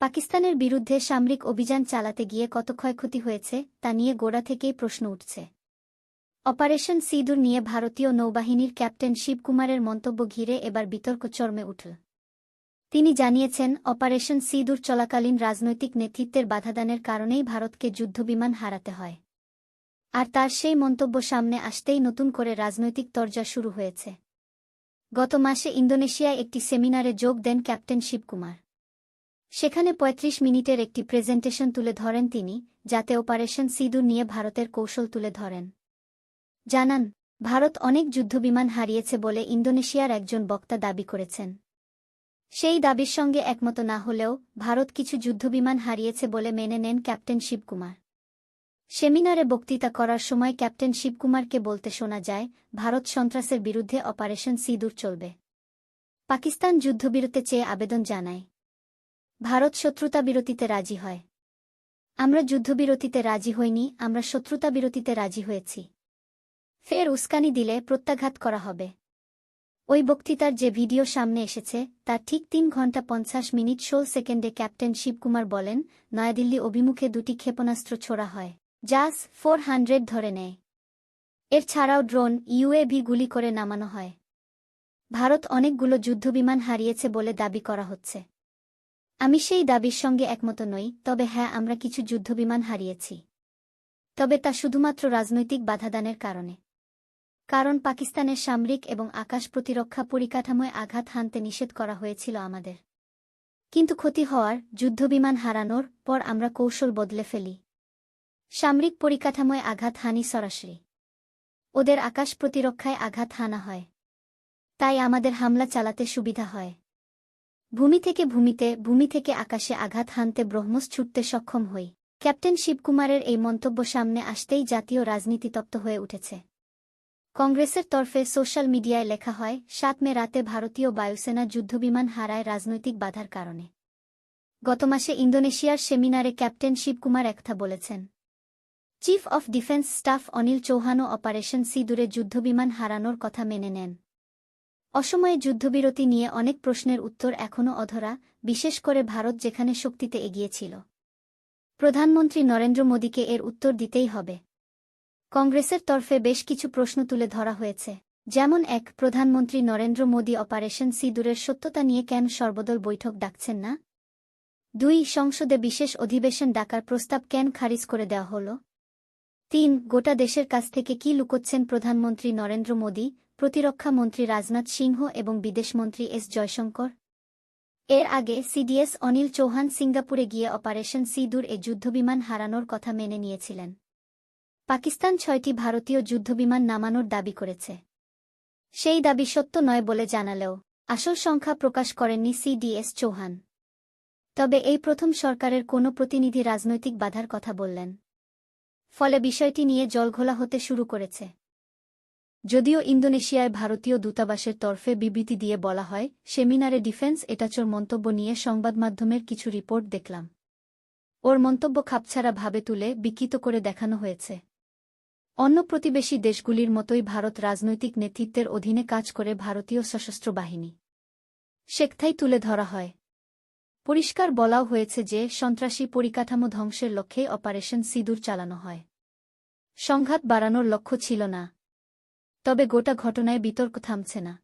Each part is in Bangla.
পাকিস্তানের বিরুদ্ধে সামরিক অভিযান চালাতে গিয়ে কত ক্ষয়ক্ষতি হয়েছে, তা নিয়ে গোড়া থেকেই প্রশ্ন উঠছে। অপারেশন সিঁদুর নিয়ে ভারতীয় নৌবাহিনীর ক্যাপ্টেন শিবকুমারের মন্তব্য ঘিরে এবার বিতর্ক চর্মে উঠল। তিনি জানিয়েছেন, অপারেশন সিঁদুর চলাকালীন রাজনৈতিক নেতৃত্বের বাধাদানের কারণেই ভারতকে যুদ্ধবিমান হারাতে হয়। আর তার সেই মন্তব্য সামনে আসতেই নতুন করে রাজনৈতিক তরজা শুরু হয়েছে। গত মাসে ইন্দোনেশিয়ায় একটি সেমিনারে যোগ দেন ক্যাপ্টেন শিবকুমার সেখানে ৩৫ মিনিটের একটি প্রেজেন্টেশন তুলে ধরেন তিনি, যাতে অপারেশন সিঁদুর নিয়ে ভারতের কৌশল তুলে ধরেন। জানান, ভারত অনেক যুদ্ধবিমান হারিয়েছে বলে ইন্দোনেশিয়ার একজন বক্তা দাবি করেছেন। সেই দাবির সঙ্গে একমত না হলেও ভারত কিছু যুদ্ধবিমান হারিয়েছে বলে মেনে নেন ক্যাপ্টেন শিবকুমার। সেমিনারে বক্তৃতা করার সময় ক্যাপ্টেন শিবকুমারকে বলতে শোনা যায়, ভারত সন্ত্রাসের বিরুদ্ধে অপারেশন সিঁদুর চলবে। পাকিস্তান যুদ্ধবিরতে চেয়ে আবেদন জানায়। ভারত শত্রুতা বিরতিতে রাজি হয়। আমরা যুদ্ধবিরতিতে রাজি হইনি, আমরা শত্রুতা বিরতিতে রাজি হয়েছি। ফের উস্কানি দিলে প্রত্যাঘাত করা হবে। ওই বক্তৃতার যে ভিডিও সামনে এসেছে তার ঠিক তিন ঘণ্টা পঞ্চাশ মিনিট ষোল সেকেন্ডে ক্যাপ্টেন শিবকুমার বলেন, নয়াদিল্লি অভিমুখে দুটি ক্ষেপণাস্ত্র ছোড়া হয় জাস ফোর হান্ড্রেড ধরে নেয়। এর ছাড়াও ড্রোন ইউএভি গুলি করে নামানো হয়। ভারত অনেকগুলো যুদ্ধবিমান হারিয়েছে বলে দাবি করা হচ্ছে। আমি সেই দাবির সঙ্গে একমত নই, তবে হ্যাঁ আমরা কিছু যুদ্ধবিমান হারিয়েছি। তবে তা শুধুমাত্র রাজনৈতিক বাধাদানের কারণে। কারণ পাকিস্তানের সামরিক এবং আকাশ প্রতিরক্ষা পরিকাঠামোয় আঘাত হানতে নিষেধ করা হয়েছিল আমাদের। কিন্তু ক্ষতি হওয়ার, যুদ্ধবিমান হারানোর পর আমরা কৌশল বদলে ফেলি। সামরিক পরিকাঠামোয় আঘাত হানি সরাসরি। ওদের আকাশ প্রতিরক্ষায় আঘাত হানা হয়। তাই আমাদের হামলা চালাতে সুবিধা হয়। ভূমি থেকে ভূমিতে, ভূমি থেকে আকাশে আঘাত হানতে ব্রহ্মস ছুটতে সক্ষম হই। ক্যাপ্টেন শিবকুমারের এই মন্তব্য সামনে আসতেই জাতীয় রাজনীতি তপ্ত হয়ে উঠেছে। কংগ্রেসের তরফে সোশ্যাল মিডিয়ায় লেখা হয়, সাত মে রাতে ভারতীয় বায়ুসেনা যুদ্ধবিমান হারায় রাজনৈতিক বাধার কারণে। গত মাসে ইন্দোনেশিয়ার সেমিনারে ক্যাপ্টেন শিবকুমার একথা বলেছেন। Chief of defence staff Anil চৌহানও operation সিঁদুরে যুদ্ধবিমান হারানোর কথা মেনে নেন। অসময়ে যুদ্ধবিরতি নিয়ে অনেক প্রশ্নের উত্তর এখনও অধরা, বিশেষ করে ভারত যেখানে শক্তিতে এগিয়েছিল। প্রধানমন্ত্রী নরেন্দ্র মোদীকে এর উত্তর দিতেই হবে। কংগ্রেসের তরফে বেশ কিছু প্রশ্ন তুলে ধরা হয়েছে। যেমন এক, প্রধানমন্ত্রী নরেন্দ্র মোদী অপারেশন সিঁদুরের সত্যতা নিয়ে কেন সর্বদল বৈঠক ডাকছেন না? দুই, সংসদে বিশেষ অধিবেশন ডাকার প্রস্তাব কেন খারিজ করে দেওয়া হল? তিন, গোটা দেশের কাছ থেকে কি লুকোচ্ছেন প্রধানমন্ত্রী নরেন্দ্র মোদী? প্রতিরক্ষা মন্ত্রী রাজনাথ সিংহ এবং বিদেশমন্ত্রী এস জয়শঙ্কর। এর আগে সিডিএস অনিল চৌহান সিঙ্গাপুরে গিয়ে অপারেশন সিঁদুর এ যুদ্ধবিমান হারানোর কথা মেনে নিয়েছিলেন। পাকিস্তান ছয়টি ভারতীয় যুদ্ধবিমান নামানোর দাবি করেছে। সেই দাবি সত্য নয় বলে জানালেও আসল সংখ্যা প্রকাশ করেননি সিডিএস চৌহান। তবে এই প্রথম সরকারের কোনো প্রতিনিধি রাজনৈতিক বাধার কথা বললেন। ফলে বিষয়টি নিয়ে জলঘোলা হতে শুরু করেছে। যদিও ইন্দোনেশিয়ায় ভারতীয় দূতাবাসের তরফে বিবৃতি দিয়ে বলা হয়, সেমিনারে ডিফেন্স এটাচোর মন্তব্য নিয়ে সংবাদমাধ্যমের কিছু রিপোর্ট দেখলাম। ওর মন্তব্য খাপছাড়া ভাবে তুলে বিকৃত করে দেখানো হয়েছে। অন্য প্রতিবেশী দেশগুলির মতোই ভারত রাজনৈতিক নেতৃত্বের অধীনে কাজ করে ভারতীয় সশস্ত্র বাহিনী। শেখথাই তুলে ধরা হয়। পরিষ্কার বলাও হয়েছে যে, সন্ত্রাসী পরিকাঠামো ধ্বংসের লক্ষ্যে অপারেশন সিঁদুর চালানো হয়। সংঘাত বাড়ানোর লক্ষ্য ছিল না। তবে গোটা ঘটনায় বিতর্ক থামছে না।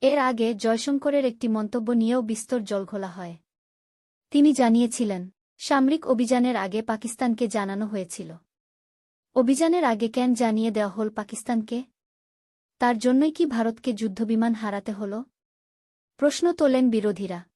এর আগে জয়শঙ্করের একটি মন্তব্য নিয়েও বিস্তর জলঘোলা হয়। তিনি জানিয়েছিলেন, সামরিক অভিযানের আগে পাকিস্তানকে জানানো হয়েছিল। অভিযানের আগে কেন জানিয়ে দেওয়া হল পাকিস্তানকে? তার জন্যই কি ভারতকে যুদ্ধবিমান হারাতে হল? প্রশ্ন তোলেন বিরোধীরা।